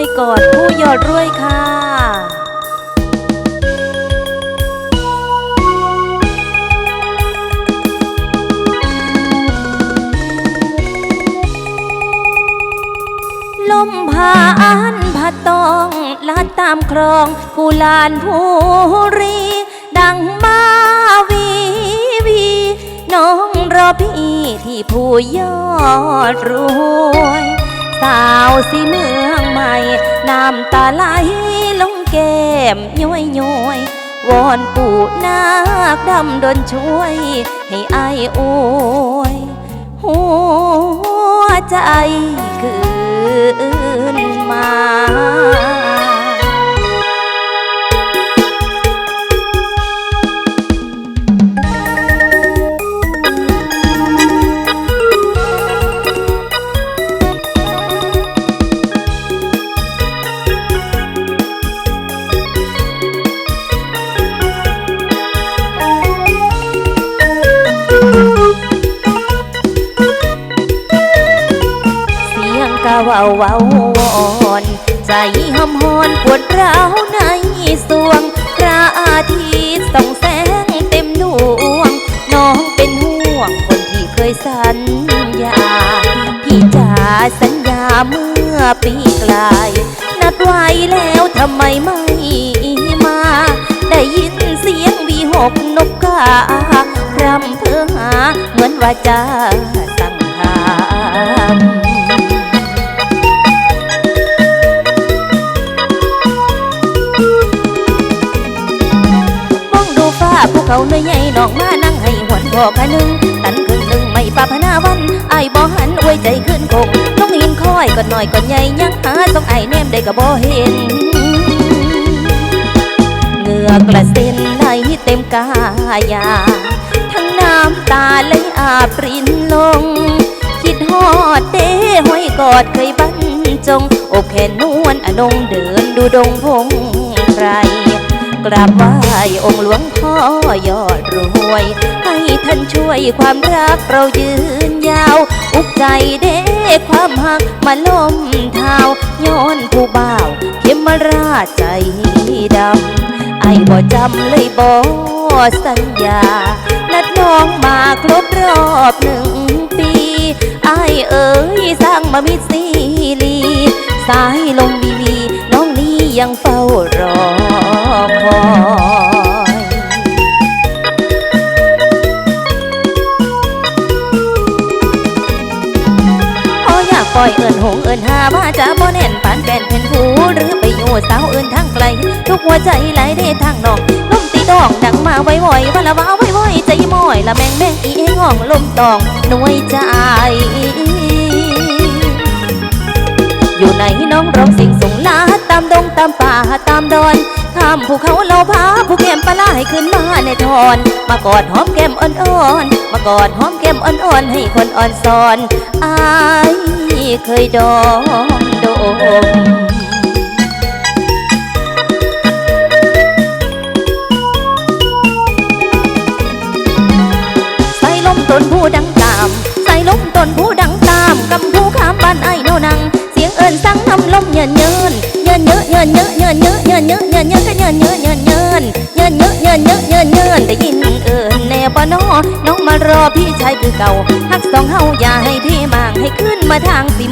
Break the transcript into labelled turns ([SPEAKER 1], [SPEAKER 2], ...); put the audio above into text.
[SPEAKER 1] อยกอดผู้ยอดรวยค่ะลมพาอันพัดตองลาดตามคลองผู้ลานผู้รี ดังมาวีวี น้องรอพี่ที่ผู้ยอดรวย สาวสีเมืองใหม่น้ำตาไหลลงแก้มย้อยย้อยวอนปู่นาคดำดนช่วย ให้อายอวยหัวใจคืนมา ว้าเว้าวอนใจหำหอนปวดร้าวในสวง พระอาทิตย์ส่องแสงเต็มดวง น้องเป็นห่วงคนที่เคยสัญญา พี่จ๋าสัญญาเมื่อปีกลาย นัดไว้แล้วทำไมไม่มา ได้ยินเสียงวีหกนกการำเพื่อหาเหมือนว่าจะสั่ง องดูฟ้าภูเขาเนื้อใหญ่ดอกมานั่งให้หวนบอกะนึงตันครึ่งหนึ่งไม่ปาพนาวันไอ้บ่หันอวยใจขึ้นคงน้องหินคอยก่อนหน่อยก่อนใหญ่ยังหาต้องไอ้แนมได้ก็บ่เห็นเหงือกระเซ็นไหลเต็มกายาทั้งน้ำตาไหลอาบรินลง คิดฮอดเด้ห้อยกอดเคยบรรจงอกแขนนวลอนงเดินดูดงพงไพร กราบไหว้องค์หลวงพ่อยอดรวย ให้ท่านช่วยความรักเรายืนยาว อุกใจเด้ความหักมาล้มเท้าย้อนผู้บ่าวเขมราชใจดำไอ้บ่จำเลยบ่สัญญา นัดน้องมาครบรอบหนึ่งปีไอ้เอ๋ยสร้างมามิตรซีรีสายลมวีวี น้องนี้ยังเฝ้ารอ กปล่อยเอินหงเอินหาว่าจะบ่แน่นปานแก่นเป็นผู้หรือไปอยู่สาวเอินทางไกล ทุกหัวใจไหลได้ทางนอกลมตีดองดังมาไว้ไว้วันละว้าไว้ไว้ใจม้อยละแมงแมงอีให้งองลมตองหน่วยใจอยู่ไหนน้องร้องสิ่งส่งลาตามดงตามป่าตามดอนข้ามภูเขาเราพาผู้แก้ม ในทอน มากอดหอมแก้มอ่อนๆ มากอดหอมแก้มอ่อนๆ ให้คนอ่อนสอนอายเคยดอมโดมใส่ลมต้นผู้ดังตาม ใส่ลมต้นผู้ดังตามกำผู้ข้ามบ้านไอ้โนนัง เสียงเอิญสั่งนำลมเยินเยินเยินเยอะเยินเยอะเยินเยอะเยินเยอะเยินเยอะ ก็เยินเยอะเยินเยินเยินเยอะเยินเยอะเยินเยินได้ยินเอิญแน่ปะน้อน้องมารอพี่ชายคือเก่าหักสองเฮาอย่าให้พี่มางให้ขึ้นมาทางสิ